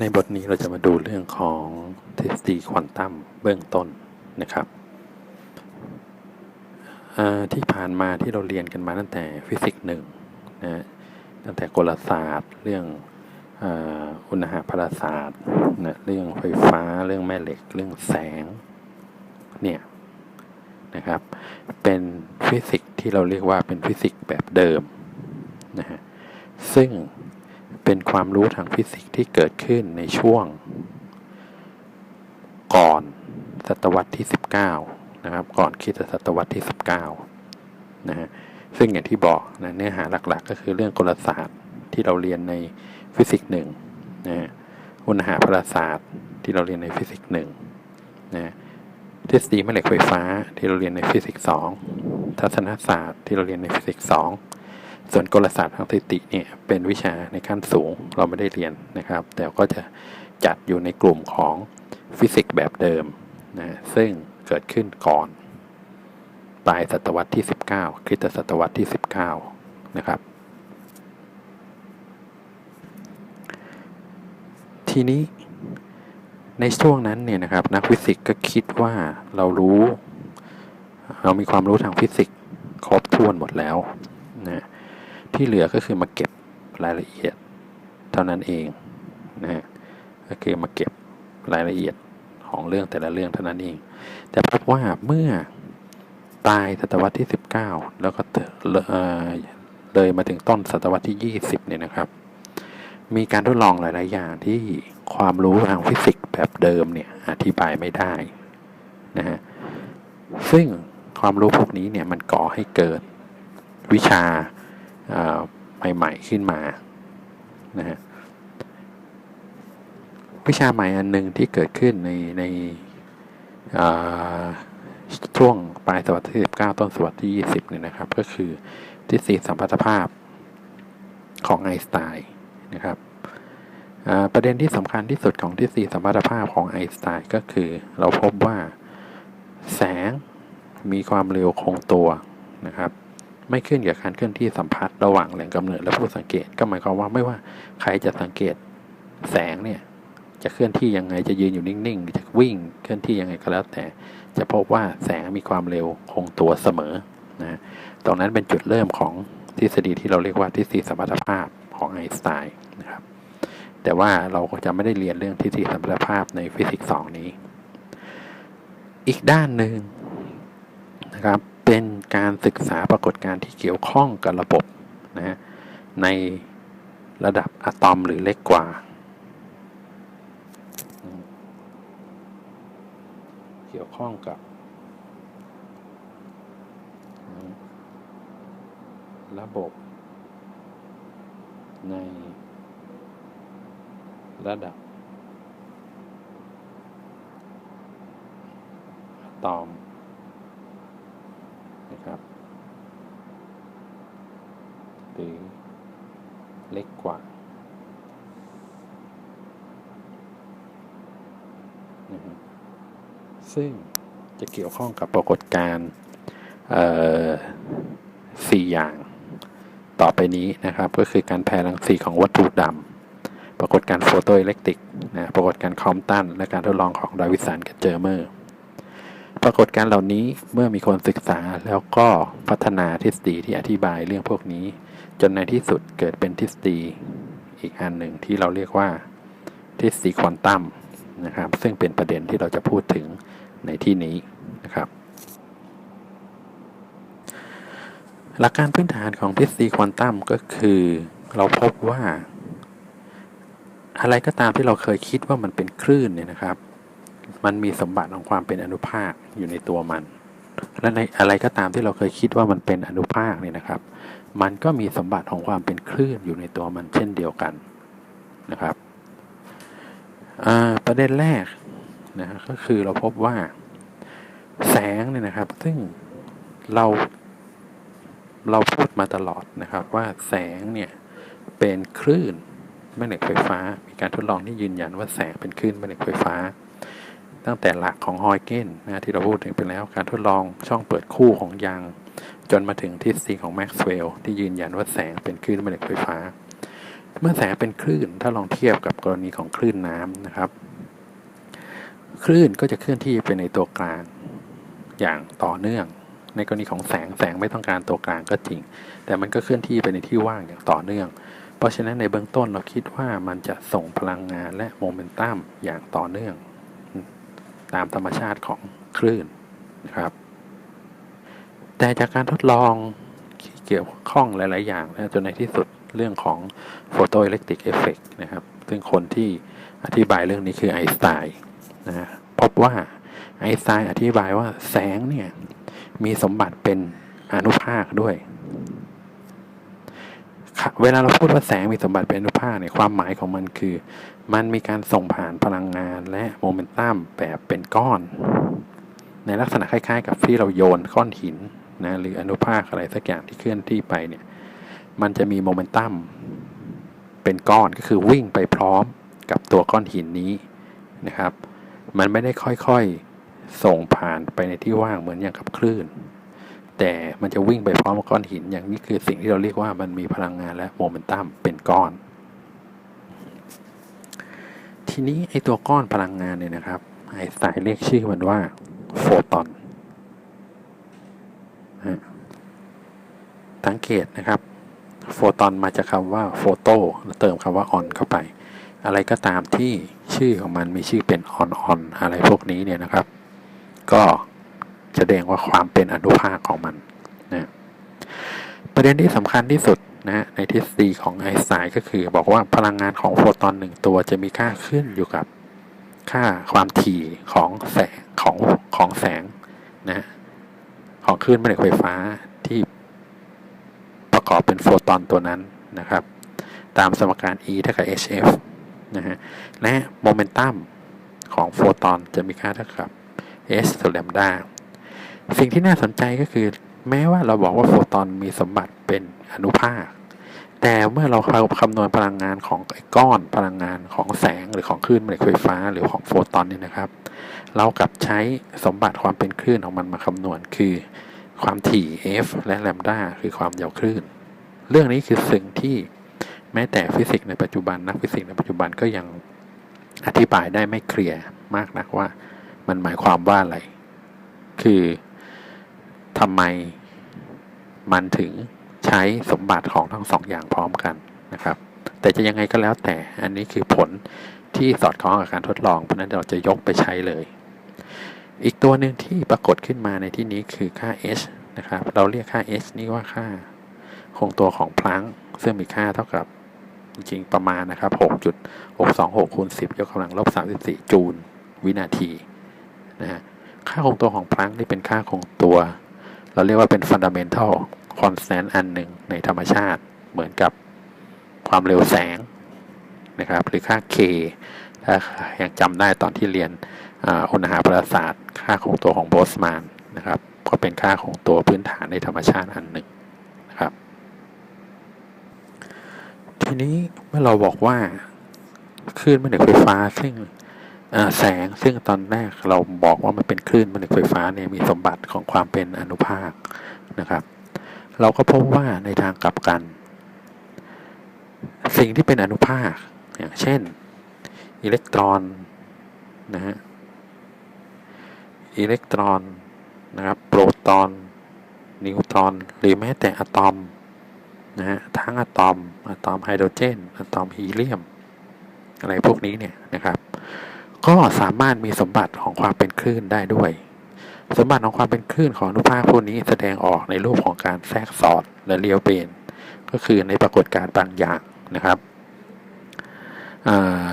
ในบทนี้เราจะมาดูเรื่องของทฤษฎีควอนตัมเบื้องต้นนะครับที่ผ่านมาที่เราเรียนกันมาตั้งแต่ฟิสิกส์หนึ่งนะตั้งแต่กลศาสตร์ เรื่องอุณหภาศาสตร์นะเรื่องไฟฟ้าเรื่องแม่เหล็ก เรื่องแสงเนี่ยนะครับเป็นฟิสิกส์ที่เราเรียกว่าเป็นฟิสิกส์แบบเดิมนะฮะซึ่ง เป็นความรู้ทางฟิสิกส์ที่เกิดขึ้นในช่วง ก่อนศตวรรษที่ 19 นะครับ ก่อนคริดศตวรรษที่ 19 นะฮะซึ่งอย่างที่บอกนะเนื้อหาหลักๆ ก็คือเรื่องกลศาสตร์ที่เราเรียนในฟิสิกส์หนึ่งนะฮะอุณหภาพศาสตร์ที่เราเรียนในฟิสิกส์หนึ่งนะฮะทฤษฎีแม่เหล็กไฟฟ้าที่เราเรียนในฟิสิกส์สองทัศนศาสตร์ที่เราเรียนในฟิสิกส์สอง ส่วนกลศาสตร์ทางสถิติเนี่ยเป็นวิชาในขั้นสูงเราไม่ได้เรียนนะครับ แต่ก็จะจัดอยู่ในกลุ่มของฟิสิกส์แบบเดิมนะซึ่งเกิดขึ้นก่อนปลายศตวรรษที่ 19 คริสตศตวรรษที่ 19 นะครับ ทีนี้ในช่วงนั้นเนี่ยนะครับนักฟิสิกส์ก็คิดว่าเรารู้ เรามีความรู้ทางฟิสิกส์ครบถ้วนหมดแล้วนะ ที่เหลือก็คือมาเก็บรายละเอียดเท่านั้นเองนะก็คือมาเก็บรายละเอียดของเรื่องแต่ละเรื่องเท่านั้นเอง แต่พบว่าเมื่อปลายศตวรรษที่ 19 แล้วก็เอ่อเลยมาถึงต้นศตวรรษที่ 20 เนี่ยนะครับ มีการทดลองหลาย ๆ อย่างที่ความรู้ทางฟิสิกส์แบบเดิมเนี่ยอธิบายไม่ได้นะฮะซึ่งความรู้พวกนี้เนี่ยมันก่อให้เกิดวิชา ใหม่ๆขึ้นมานะฮะวิชาใหม่อันหนึ่งที่เกิดขึ้นในในช่วงปลายศตวรรษที่19ต้นศตวรรษที่ 20เนี่ยนะครับ ก็คือทฤษฎีสัมพัทธภาพของไอน์สไตน์นะครับประเด็นที่สำคัญที่สุดของทฤษฎีสัมพัทธภาพของไอน์สไตน์ก็คือ เราพบว่าแสงมีความเร็วคงตัวนะครับ ไม่ขึ้นกับการเคลื่อนที่สัมพัทธ์ระหว่างแหล่งกำเนิดและผู้สังเกต ก็หมายความว่าไม่ว่าใครจะสังเกตแสงเนี่ยจะเคลื่อนที่ยังไงจะยืนอยู่นิ่งๆจะวิ่งเคลื่อนที่ยังไงก็แล้วแต่ จะพบว่าแสงมีความเร็วคงตัวเสมอนะตรงนั้นเป็นจุดเริ่มของทฤษฎีที่เราเรียกว่าทฤษฎีสมรรถภาพของไอน์สไตน์นะครับแต่ว่าเราก็จะไม่ได้เรียนเรื่องทฤษฎีสมรรถภาพในฟิสิกส์สองนี้ อีกด้านหนึ่งนะครับ เป็นการศึกษาปรากฏการณ์ที่เกี่ยวข้องกับระบบนะในระดับอะตอมหรือเล็กกว่า เกี่ยวข้องกับระบบในระดับอะตอมนะครับหรือเล็กกว่านะฮะ ซึ่ง จะเกี่ยวข้องกับปรากฏการณ์สี่อย่างต่อไปนี้นะครับ ก็คือการแผ่รังสีของวัตถุดำปรากฏการณ์โฟโตอิเล็กตริกนะปรากฏการณ์คอมตัน และการทดลองของดาวิสันกับเจอร์เมอร์ ปรากฏการณ์เหล่านี้เมื่อมีคนศึกษาแล้วก็พัฒนาทฤษฎีที่อธิบายเรื่องพวกนี้ จนในที่สุดเกิดเป็นทฤษฎีอีกอันหนึ่งที่เราเรียกว่าทฤษฎีควอนตัมนะครับ ซึ่งเป็นประเด็นที่เราจะพูดถึง ในที่นี้นะครับหลักการพื้นฐานของทฤษฎีควอนตัมก็คือเราพบว่า อะไรก็ตามที่เราเคยคิดว่ามันเป็นคลื่นเนี่ยนะครับ มันมีสมบัติของความเป็นอนุภาคอยู่ในตัวมัน และในอะไรก็ตามที่เราเคยคิดว่ามันเป็นอนุภาคเนี่ยนะครับ มันก็มีสมบัติของความเป็นคลื่นอยู่ในตัวมันเช่นเดียวกันนะครับประเด็นแรก นะฮะก็คือเราพบว่าแสงเนี่ยนะครับ ซึ่งเราเราพูดมาตลอดนะครับว่าแสงเนี่ยเป็นคลื่นแม่เหล็กไฟฟ้า มีการทดลองที่ยืนยันว่าแสงเป็นคลื่นแม่เหล็กไฟฟ้า ตั้งแต่หลักของฮอยเกนนะที่เราพูดถึงไปแล้วการทดลองช่องเปิดคู่ของยางจนมาถึงทฤษฎีของแม็กซ์เวลล์ที่ยืนยันว่าแสงเป็นคลื่นแม่เหล็กไฟฟ้า เมื่อแสงเป็นคลื่นถ้าลองเทียบกับกรณีของคลื่นน้ำนะครับ คลื่นก็จะเคลื่อนที่ไปในตัวกลางอย่างต่อเนื่อง ในกรณีของแสงแสงไม่ต้องการตัวกลางก็จริง แต่มันก็เคลื่อนที่ไปในที่ว่างอย่างต่อเนื่อง เพราะฉะนั้นในเบื้องต้นเราคิดว่ามันจะส่งพลังงานและโมเมนตัมอย่างต่อเนื่อง ตามธรรมชาติของคลื่นนะครับ แต่จากการทดลองเกี่ยวข้องหลาย ๆ อย่างนะจนในที่สุดเรื่องของโฟโตอิเล็กตริกเอฟเฟกนะครับ ซึ่งคนที่อธิบายเรื่องนี้คือไอน์สไตน์ นะพบว่าไอน์สไตน์อธิบายว่าแสงเนี่ยมีสมบัติเป็นอนุภาคด้วย เวลาเราพูดว่าแสงมีสมบัติเป็นอนุภาคเนี่ยความหมายของมันคือ มันมีการส่งผ่านพลังงานและโมเมนตัมแบบเป็นก้อน ในลักษณะคล้ายๆ กับที่เราโยนก้อนหินนะหรืออนุภาคอะไรสักอย่างที่เคลื่อนที่ไปเนี่ยมันจะมีโมเมนตัมเป็นก้อนก็คือวิ่งไปพร้อมกับตัวก้อนหินนี้นะครับ มันไม่ได้ค่อยๆ ส่งผ่านไปในที่ว่างเหมือนอย่างกับคลื่น แต่มันจะวิ่งไปพร้อมกับก้อนหิน อย่างนี้คือสิ่งที่เราเรียกว่ามันมีพลังงานและโมเมนตัมเป็นก้อน ทีนี้ไอตัวก้อนพลังงานเนี่ยนะครับไอสไตน์เรียกชื่อมันว่าโฟตอนฮะสังเกตนะครับโฟตอนมาจากคำว่าโฟโตแล้วเติมคำว่าออนเข้าไป อะไรก็ตามที่ ชื่อของมันมีชื่อเป็นออนออนอะไรพวกนี้เนี่ยนะครับ ก็แสดงว่าความเป็นอนุภาคของมันนะประเด็นที่สำคัญที่สุดนะฮะในทฤษฎีของไอน์สไตน์ก็คือ บอกว่าพลังงานของโฟตอนหนึ่งตัวจะมีค่าขึ้นอยู่กับค่าความถี่ของแสงของของแสงนะของคลื่นแม่เหล็กไฟฟ้าที่ประกอบเป็นโฟตอนตัวนั้นนะครับ ตามสมการ E เท่ากับ hf นะฮะและโมเมนตัมของโฟตอนจะมีค่าเท่ากับ h ส่วนแลมดาสิ่งที่น่าสนใจก็คือ แม้ว่าเราบอกว่าโฟตอนมีสมบัติเป็นอนุภาค แต่เมื่อเราคำนวณพลังงานของไอ้ก้อนพลังงานของแสงหรือของคลื่นแม่เหล็กไฟฟ้าหรือของโฟตอนนี่นะครับ เรากลับใช้สมบัติความเป็นคลื่นของมันมาคำนวณคือความถี่ f และแลมดาคือความยาวคลื่น เรื่องนี้คือสิ่งที่ แม้แต่ฟิสิกส์ในปัจจุบันนักฟิสิกส์ในปัจจุบันก็ยังอธิบายได้ไม่เคลียร์มากนักว่ามันหมายความว่าอะไร คือทำไมมันถึงใช้สมบัติของทั้งสองอย่างพร้อมกันนะครับ แต่จะยังไงก็แล้วแต่อันนี้คือผลที่สอดคล้องกับการทดลอง เพราะนั้นเราจะยกไปใช้เลย อีกตัวหนึ่งที่ปรากฏขึ้นมาในที่นี้คือค่า h นะครับ เราเรียกค่า h นี่ว่าค่าคงตัวของพลังซึ่งมีค่าเท่ากับ จริงประมาณนะครับ 6.626คูณ10 ยกกำลังลบ 34 จูลวินาทีนะฮะค่าคงตัวของพลังนี่เป็นค่าคงตัว เราเรียกว่าเป็น fundamental constant อันหนึ่งในธรรมชาติเหมือนกับความเร็วแสงนะครับ หรือค่า k ถ้ายังจำได้ตอนที่เรียนอุณหภาพศาสตร์ ค่าคงตัวของโบสมานนะครับ ก็เป็นค่าของตัวพื้นฐานในธรรมชาติอันหนึ่งนะครับ ทีนี้เมื่อเราบอกว่าคลื่นแม่เหล็กไฟฟ้า ซึ่งแสงซึ่งตอนแรกเราบอกว่ามันเป็นคลื่นแม่เหล็กไฟฟ้าเนี่ยมีสมบัติของความเป็นอนุภาคนะครับ เราก็พบว่าในทางกลับกัน สิ่งที่เป็นอนุภาคอย่างเช่น อิเล็กตรอนนะฮะอิเล็กตรอนนะครับ โปรตอน นิวตรอน หรือแม้แต่อะตอม นะฮะทั้งอะตอมอะตอมไฮโดรเจนอะตอมฮีเลียม อะไรพวกนี้เนี่ยนะครับ ก็สามารถมีสมบัติของความเป็นคลื่นได้ด้วย สมบัติของความเป็นคลื่นของอนุภาคพวกนี้แสดงออกในรูปของการแทรกสอดและเลียวเบนก็คือในปรากฏการณ์บางอย่างนะครับ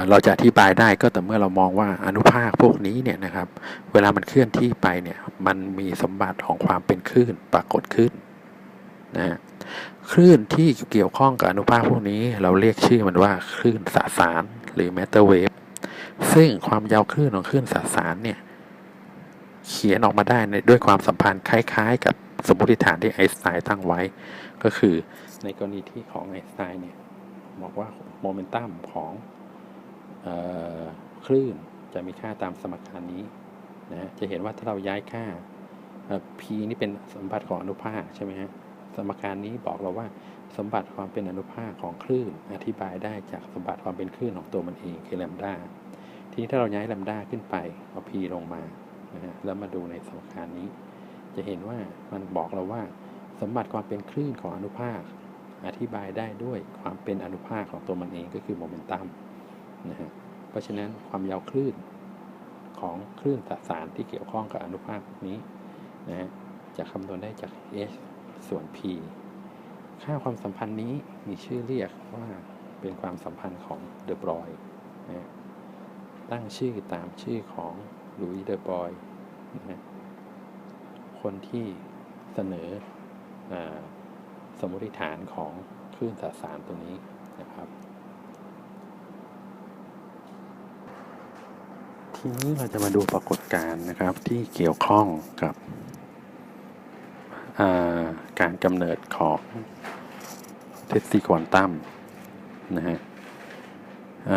เราจะอธิบายได้ก็แต่เมื่อเรามองว่าอนุภาคพวกนี้เนี่ยนะครับ เวลามันเคลื่อนที่ไปเนี่ยมันมีสมบัติของความเป็นคลื่นปรากฏขึ้นนะ คลื่นที่เกี่ยวข้องกับอนุภาคพวกนี้ เราเรียกชื่อมันว่าคลื่นสสารหรือแมตเตอร์เวฟซึ่งความยาวคลื่นของคลื่นสสารเนี่ยเขียนออกมาได้ด้วยความสัมพันธ์คล้าย ๆ กับสมมติฐานที่ไอน์สไตน์ตั้งไว้ ก็คือในกรณีที่ของไอน์สไตน์เนี่ยบอกว่าโมเมนตัมของคลื่นจะมีค่าตามสมการนี้นะจะเห็นว่าถ้าเราย้ายค่า p นี่เป็นสมบัติของอนุภาคใช่ไหมฮะ สมการนี้บอกเราว่าสมบัติความเป็นอนุภาคของคลื่น อธิบายได้จากสมบัติความเป็นคลื่นของตัวมันเองคือแลมด้าทีนี้ถ้าเราย้ายแลมด้าขึ้นไปเอา p ลงมานะฮะแล้วมาดูในสมการนี้ จะเห็นว่ามันบอกเราว่า สมบัติความเป็นคลื่นของอนุภาค อธิบายได้ด้วยความเป็นอนุภาคของตัวมันเองก็คือโมเมนตัมนะฮะเพราะฉะนั้นความยาวคลื่นของคลื่นสสารที่เกี่ยวข้องกับอนุภาคพวกนี้นะฮะจะคำนวณได้จาก h ส่วน p ค่าความสัมพันธ์นี้มีชื่อเรียกว่าเป็นความสัมพันธ์ของเดอบรอยนะตั้งชื่อตามชื่อของลุยเดอบรอยนะคนที่เสนออสมมติฐานของคลื่นสสารตัวนี้นะครับ ทีนี้เราจะมาดูปรากฏการณ์นะครับที่เกี่ยวข้องกับอ่า การกำเนิดของทฤษฎีควอนตัมนะฮะ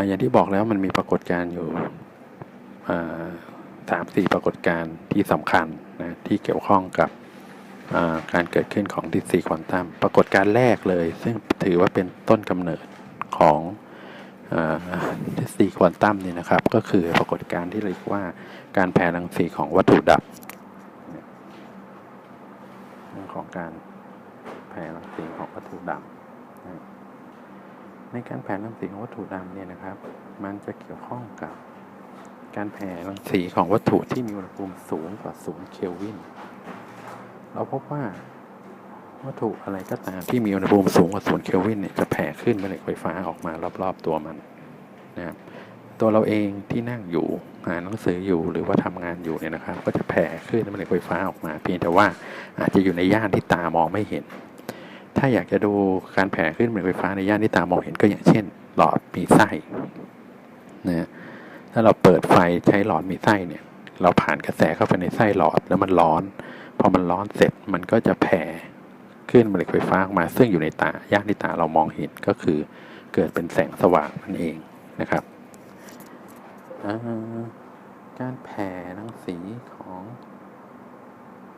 อย่างที่บอกแล้วมันมีปรากฏการณ์อยู่สามสี่ปรากฏการณ์ที่สำคัญนะที่เกี่ยวข้องกับการเกิดขึ้นของทฤษฎีควอนตัมปรากฏการณ์แรกเลย ซึ่งถือว่าเป็นต้นกำเนิดของอ่าทฤษฎีควอนตัมเนี่ยนะครับ ก็คือปรากฏการณ์ที่เรียกว่าการแผ่รังสีของวัตถุดับเรื่องของการ ผ่รังสีของวัตถุดำในการแผ่รังสีของวัตถุดำเนี่ยนะครับ มันจะเกี่ยวข้องกับ การแผ่รังสีของวัตถุที่มีอุณหภูมิสูงกว่าศูนย์เคลวิน เราพบว่าวัตถุอะไรก็ตามที่มีอุณหภูมิสูงกว่าศูนย์เคลวินเนี่ยจะแผ่ขึ้นแม่เหล็กไฟฟ้าออกมารอบๆตัวมันนะครับตัวเราเองที่นั่งอยู่อ่านหนังสืออยู่หรือว่าทำงานอยู่เนี่ยนะครับ ก็จะแผ่คลื่นแม่เหล็กไฟฟ้าออกมา เพียงแต่ว่าอาจจะอยู่ในย่านที่ตามองไม่เห็น ถ้าอยากจะดูการแผ่คลื่นเหล็กไฟฟ้าในย่านที่ตามองเห็นก็อย่างเช่น หลอดมีไส้นะฮะถ้าเราเปิดไฟใช้หลอดมีไส้เนี่ย เราผ่านกระแสเข้าไปในไส้หลอดแล้วมันร้อน พอมันร้อนเสร็จมันก็จะแผ่คลื่นแม่เหล็กไฟฟ้าออกมา ซึ่งอยู่ในตาย่านที่ตาเรามองเห็นก็คือเกิดเป็นแสงสว่างนั่นเองนะครับการแผ่รังสีของ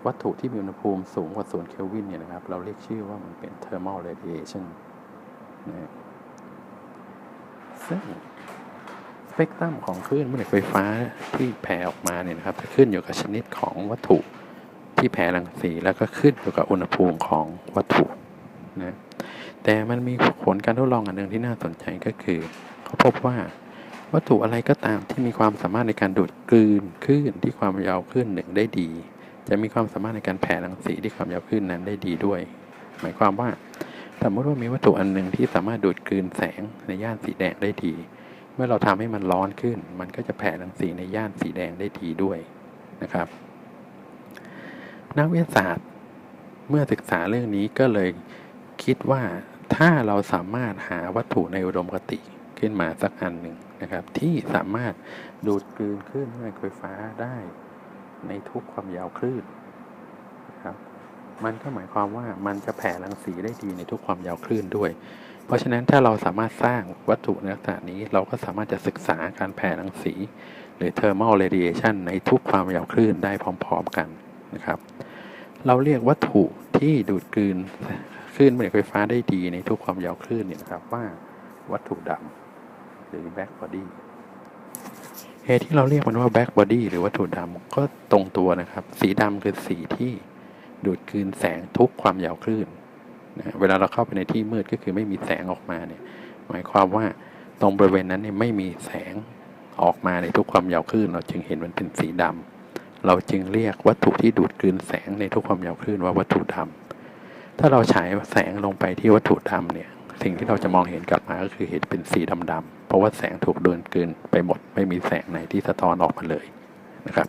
วัตถุที่มีอุณหภูมิสูงกว่าศูนย์เคลวินเนี่ยนะครับ เราเรียกชื่อว่ามันเป็น thermal radiation นะซึ่งสเปกตรัมของคลื่นแม่เหล็กไฟฟ้าที่แผ่ออกมาเนี่ยนะครับจะขึ้นอยู่กับชนิดของวัตถุที่แผ่รังสีแล้วก็ขึ้นอยู่กับอุณหภูมิของวัตถุนะแต่มันมีผลการทดลองอันหนึ่งที่น่าสนใจก็คือ เขาพบว่าวัตถุอะไรก็ตามที่มีความสามารถในการดูดกลืนคลื่นที่ความยาวคลื่นหนึ่งได้ดี จะมีความสามารถในการแผ่รังสีที่ความยาวคลื่นนั้นได้ดีด้วย หมายความว่าสมมติว่ามีวัตถุอันหนึ่งที่สามารถดูดกลืนแสงในย่านสีแดงได้ดี เมื่อเราทำให้มันร้อนขึ้น มันก็จะแผ่รังสีในย่านสีแดงได้ดีด้วยนะครับ นักวิทยาศาสตร์เมื่อศึกษาเรื่องนี้ก็เลยคิดว่าถ้าเราสามารถหาวัตถุในอุดมคติขึ้นมาสักอันหนึ่งนะครับ ที่สามารถดูดกลืนคลื่นแม่เหล็กไฟฟ้าได้ ในทุกความยาวคลื่นนะครับมันก็หมายความว่ามันจะแผ่รังสีได้ดีในทุกความยาวคลื่นด้วย เพราะฉะนั้นถ้าเราสามารถสร้างวัตถุในลักษณะนี้ เราก็สามารถจะศึกษาการแผ่รังสี หรือ thermal radiation ในทุกความยาวคลื่นได้พร้อม ๆกันนะครับ เราเรียกวัตถุที่ดูดกลืนคลื่นแม่เหล็กไฟฟ้าได้ดีในทุกความยาวคลื่นเนี่ยนะครับว่าวัตถุดำหรือ black body เหตุที่เราเรียกมันว่า black body หรือวัตถุดำก็ตรงตัวนะครับ สีดำคือสีที่ดูดกลืนแสงทุกความยาวคลื่นนะเวลาเราเข้าไปในที่มืดก็คือไม่มีแสงออกมาเนี่ยหมายความว่าตรงบริเวณนั้นเนี่ยไม่มีแสงออกมาในทุกความยาวคลื่น เราจึงเห็นมันเป็นสีดำเราจึงเรียกวัตถุที่ดูดกลืนแสงในทุกความยาวคลื่นว่าวัตถุดำถ้าเราฉายแสงลงไปที่วัตถุดำเนี่ย สิ่งที่เราจะมองเห็นกลับมาก็คือเห็นเป็นสีดำๆเพราะว่าแสงถูกโดนกลืนไปหมด ไม่มีแสงไหนที่สะท้อนออกมาเลยนะครับ